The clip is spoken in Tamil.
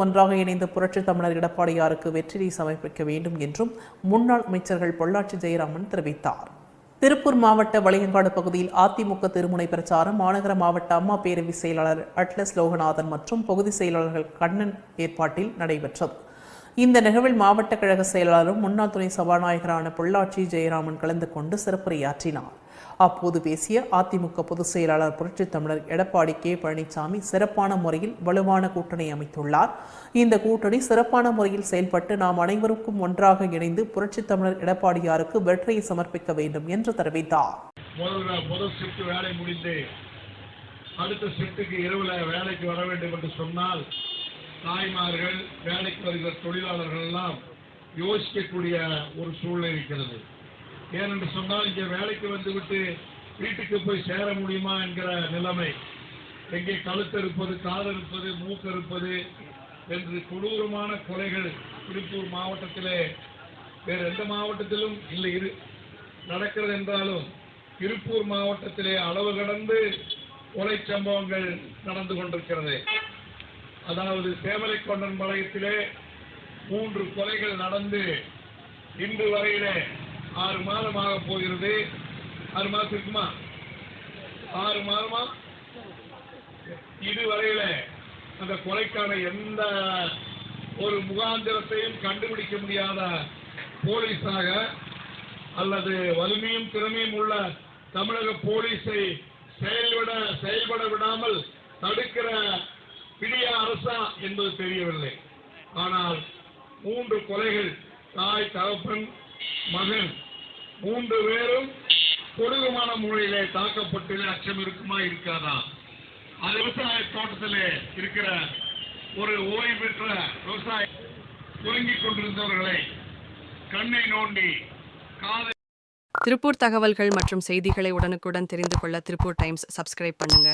ஒன்றாக இணைந்த புரட்சி தமிழர் எடப்பாடியாருக்கு வெற்றியை சமர்ப்பிக்க வேண்டும் என்றும் முன்னாள் அமைச்சர்கள் பொள்ளாச்சி ஜெயராமன் தெரிவித்தார். திருப்பூர் மாவட்ட வளையங்காடு பகுதியில் அதிமுக திருமுனை பிரச்சாரம் மாநகர மாவட்ட அம்மா பேரவை செயலாளர் அட்லஸ் லோகநாதன் மற்றும் பகுதி செயலாளர்கள் கண்ணன் ஏற்பாட்டில் நடைபெற்றது. இந்த நிகழ்வில் மாவட்ட கழக செயலாளரும் முன்னாள் துணை சபாநாயகரான பொள்ளாச்சி ஜெயராமன் கலந்து கொண்டு சிறப்புரையாற்றினார். அப்போது பேசிய அதிமுக பொதுச் செயலாளர் புரட்சித் தமிழர் எடப்பாடி கே பழனிசாமி சிறப்பான முறையில் வலுவான கூட்டணி அமைத்துள்ளார். இந்த கூட்டணி சிறப்பான முறையில் செயல்பட்டு நாம் அனைவருக்கும் ஒன்றாக இணைந்து புரட்சித் தமிழர் எடப்பாடியாருக்கு வெற்றியை சமர்ப்பிக்க வேண்டும் என்று தெரிவித்தார். வேலை முடிந்து அடுத்த செட்டுக்கு இரவுல வேலைக்கு வர வேண்டும் என்று சொன்னால் தாய்மார்கள் வேலைக்கு வருகிற தொழிலாளர்கள் எல்லாம் யோசிக்கக்கூடிய ஒரு சூழ்நிலை இருக்கிறது. ஏனென்று சொன்னால் இங்கே வேலைக்கு வந்துவிட்டு வீட்டுக்கு போய் சேர முடியுமா என்கிற நிலைமை. எங்கே கழுத்து இருப்பது காது இருப்பது மூக்கு இருப்பது என்று கொடூரமான கொலைகள் திருப்பூர் மாவட்டத்திலே வேறு எந்த மாவட்டத்திலும் இல்லை. இரு நடக்கிறது என்றாலும் திருப்பூர் மாவட்டத்திலே அளவு கடந்து கொலை சம்பவங்கள் நடந்து கொண்டிருக்கிறது. அதாவது சேவலை கொண்டன் பாளையத்திலே மூன்று கொலைகள் நடந்து இன்று வரையிலே ஆறு மாதமாக போகிறது. ஆறு மாதம் இருக்குமா? ஆறு மாதமா? இதுவரையில அந்த கொலைக்கான எந்த ஒரு முகாந்திரத்தையும் கண்டுபிடிக்க முடியாத போலீஸாக அல்லது வலிமையும் திறமையும் உள்ள தமிழக போலீஸை செயல்பட செயல்பட விடாமல் தடுக்கிற பிடிய அரசா என்பது தெரியவில்லை. ஆனால் மூன்று கொலைகள் தாய் தகப்பன் மகன் மூன்று பேரும் கொடூரமான முறையிலே தாக்கப்பட்டு அச்சம் இருக்குமா இருக்காதா? அது விவசாய தோட்டத்திலே இருக்கிற ஒரு ஓய்வு பெற்ற விவசாய துவங்கிக் கொண்டிருந்தவர்களை கண்ணை நோண்டி காதை திருப்பூர் தகவல்கள் மற்றும் செய்திகளை உடனுக்குடன் தெரிந்து கொள்ள திருப்பூர் டைம்ஸ் சப்ஸ்கிரைப் பண்ணுங்க.